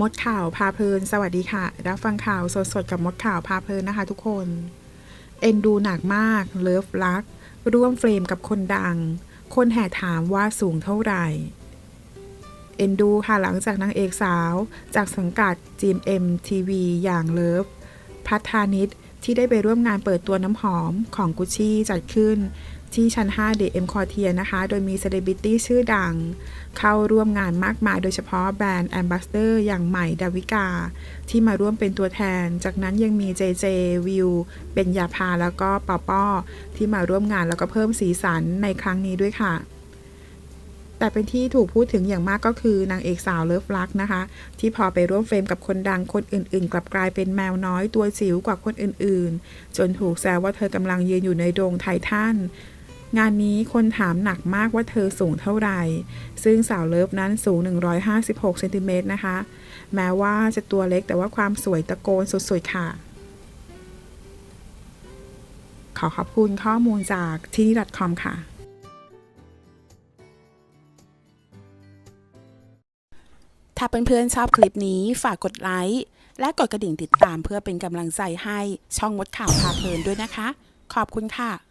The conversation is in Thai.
มดข่าวพาเพลิน สวัสดีค่ะ รับฟังข่าวสดๆกับมดข่าวพาเพลินนะคะทุกคน เอ็นดูหนักมาก เลิฟรัก ร่วมเฟรมกับคนดัง คนแห่ถามว่าสูงเท่าไหร่ เอ็นดูค่ะหลังจากนางเอกสาว จากสังกัด GMM TV อย่างเลิฟ พัฒานิตที่ได้ไปร่วมงานเปิดตัวน้ำหอมของกุชชี่จัดขึ้น ที่ชั้น 5 The M Quartier นะคะ โดยมีเซเลบริตี้ชื่อดัง เข้าร่วมงานมากมาย โดยเฉพาะแบรนด์แอมบาสเดอร์อย่างใหม่ดาวิกา ที่มาร่วมเป็นตัวแทน จากนั้นยังมี JJ วิวเบญญาภาแล้วก็ปอป้อที่มาร่วมงานแล้วก็เพิ่มสีสันในครั้งนี้ด้วยค่ะแต่เป็นที่ถูกพูดถึงอย่างมากก็คือนางเอกสาวเลิฟรักนะคะ ที่พอไปร่วมเฟรมกับคนดังคนอื่นๆ กลับกลายเป็นแมวน้อยตัวจิ๋วกว่าคนอื่นๆ จนถูกแซวว่าเธอกำลังยืนอยู่ในโดงไททัน งานนี้คนถามหนักมากว่าเธอสูงเท่าไหร่ ซึ่งสาวเลิฟนั้นสูง 156เซนติเมตรนะคะ แม้ว่าจะตัวเล็กแต่ว่าความสวยตะโกนสุดๆ ค่ะ ขอขอบคุณข้อมูลจากที่นี่ .com ค่ะ ถ้าเพื่อนๆชอบคลิปนี้ฝากกดไลค์และกดกระดิ่งติดตามเพื่อเป็นกำลังใจให้ช่องมดข่าวพาเพลินด้วยนะคะ ขอบคุณค่ะ